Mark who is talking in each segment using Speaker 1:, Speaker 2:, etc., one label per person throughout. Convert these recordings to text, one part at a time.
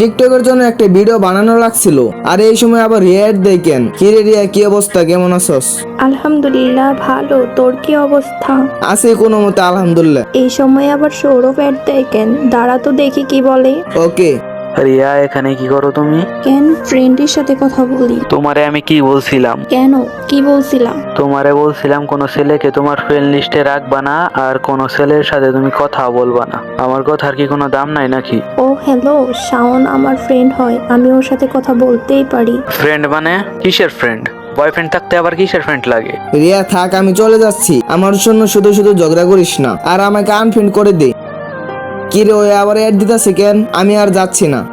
Speaker 1: টিকটকের জন্য একটা ভিডিও বানানো লাগছিল। আর এই সময় আবার রিয়ার দেখেন। কি রে রিয়া কি অবস্থা? কেমন আছস?
Speaker 2: আলহামদুলিল্লাহ ভালো। তোর কি অবস্থা?
Speaker 1: আছে কোনো মতে আলহামদুলিল্লাহ।
Speaker 2: এই সময় আবার সৌরভ অ্যাড দেখেন। দাঁড়া তো দেখি কি বলে।
Speaker 1: ওকে
Speaker 3: রিয়া এখানে কি করো তুমি?
Speaker 2: কেন? ফ্রেন্ডের সাথে কথা বলি।
Speaker 3: তোমারে আমি কি বলছিলাম?
Speaker 2: কেন? কি বলছিলাম?
Speaker 3: তোমারে বলছিলাম কোনো ছেলেকে তোমার ফ্রেন্ড লিস্টে রাখবা না আর কোনো ছেলের সাথে তুমি কথা বলবা না। আমার কথার কি কোনো দাম নাই নাকি?
Speaker 2: ও হ্যালো শাওন আমার ফ্রেন্ড হয় আমি ওর সাথে কথা বলতেই পারি।
Speaker 3: ফ্রেন্ড মানে? কিসের ফ্রেন্ড বয়ফ্রেন্ড থাকতে আবার কিসের ফ্রেন্ড লাগে?
Speaker 1: রিয়া থাক আমি চলে যাচ্ছি। আমার জন্য শুধু শুধু ঝগড়া করিস না। আর আমাকে আনফ্রেন্ড করে দে। কি রে ওই আবার এড দিতেছে কেন? আমি আর যাচ্ছি না।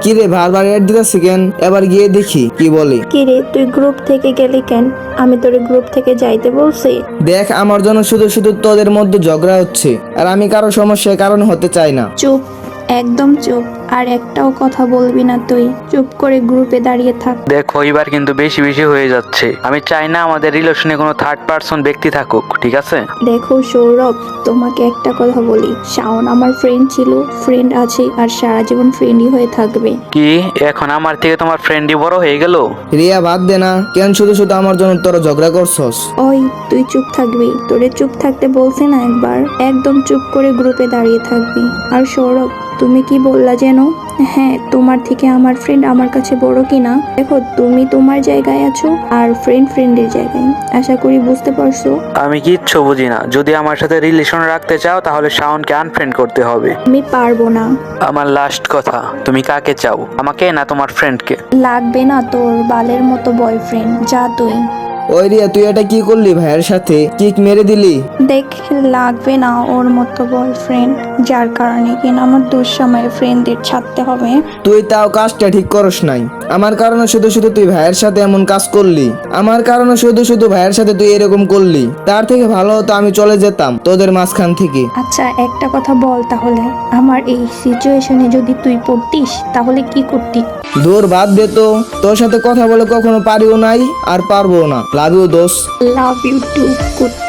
Speaker 1: কিরে বারবার অ্যাড দিতেছে কেন? এবার গিয়ে দেখি কি বলে।
Speaker 2: কিরে তুই গ্রুপ থেকে গেলি কেন? আমি তোর গ্রুপ থেকে যাইতে বলছি।
Speaker 1: দেখ আমার জন্য শুধু শুধু তোদের মধ্যে ঝগড়া হচ্ছে। আর আমি কারও সমস্যার কারণ হতে চাই না।
Speaker 2: চুপ একদম চুপ। আর একটাও কথা বলবি না তুই। চুপ করে গ্রুপে দাঁড়িয়ে থাক।
Speaker 3: দেখো এবার কিন্তু বেশি বেশি হয়ে যাচ্ছে। আমি চাই না আমাদের রিলেশনে কোনো থার্ড পার্সন ব্যক্তি থাকুক ঠিক আছে?
Speaker 2: দেখো সৌরভ তোমাকে একটা কথা বলি। শাওন আমার ফ্রেন্ড ছিল ফ্রেন্ড আছে আর সারা জীবন ফ্রেন্ডই হয়ে থাকবে।
Speaker 3: কি? এখন আমার থেকে তোমার ফ্রেন্ডই বড় হয়ে গেল?
Speaker 1: রিয়া বাদ দে না। কেন শুধু শুধু আমার জন্য তোরা ঝগড়া করছস?
Speaker 2: ওই তুই চুপ থাকবি। তোরে চুপ থাকতে বলছে না একবার। একদম চুপ করে গ্রুপে দাঁড়িয়ে থাকবি। আর সৌরভ তুমি কি বললা যেন হ্যাঁ তোমার থেকে আমার ফ্রেন্ড আমার কাছে বড় কিনা? দেখো তুমি তোমার জায়গায় আছো আর ফ্রেন্ড ফ্রেন্ডের জায়গায়। আশা করি বুঝতে পারছ।
Speaker 3: আমি কিচ্ছু বুঝি না। যদি আমার সাথে রিলেশন রাখতে চাও তাহলে শাওনকে আনফ্রেন্ড করতে হবে।
Speaker 2: আমি পারব না।
Speaker 3: আমার লাস্ট কথা তুমি কাকে চাও? আমাকে না তোমার ফ্রেন্ডকে
Speaker 2: লাগবে না তোর বালের মতো বয়ফ্রেন্ড যা তুই।
Speaker 1: ওই রিয়া তুই এটা কি করলি ভাইয়ের সাথে? কিক মেরে দিলি?
Speaker 2: দেখ লাগবে না ওর মতো বয়ফ্রেন্ড যার কারণে কিনা আমার দুঃসময়ে ফ্রেন্ডদের ছাড়তে হবে।
Speaker 1: তুই তাও কাজটা ঠিক করস নাই। আমার কারণে শুধু শুধু তুই ভাইয়ের সাথে এমন কাজ করলি। আমার কারণে শুধু শুধু ভাইয়ের সাথে তুই এরকম করলি। তার থেকে ভালো হতো আমি চলে যেতাম তোদের মাঝখান থেকে।
Speaker 2: আচ্ছা একটা কথা বল তাহলে। আমার এই সিচুয়েশনে যদি তুই পড়তিস তাহলে কি করতি?
Speaker 1: দূর বাদ দে তো। তোর সাথে কথা বলে কখনো পারিও নাই আর পারব না। লাভ ইউ দোষ
Speaker 2: লাভ ইউ টু কুত্তা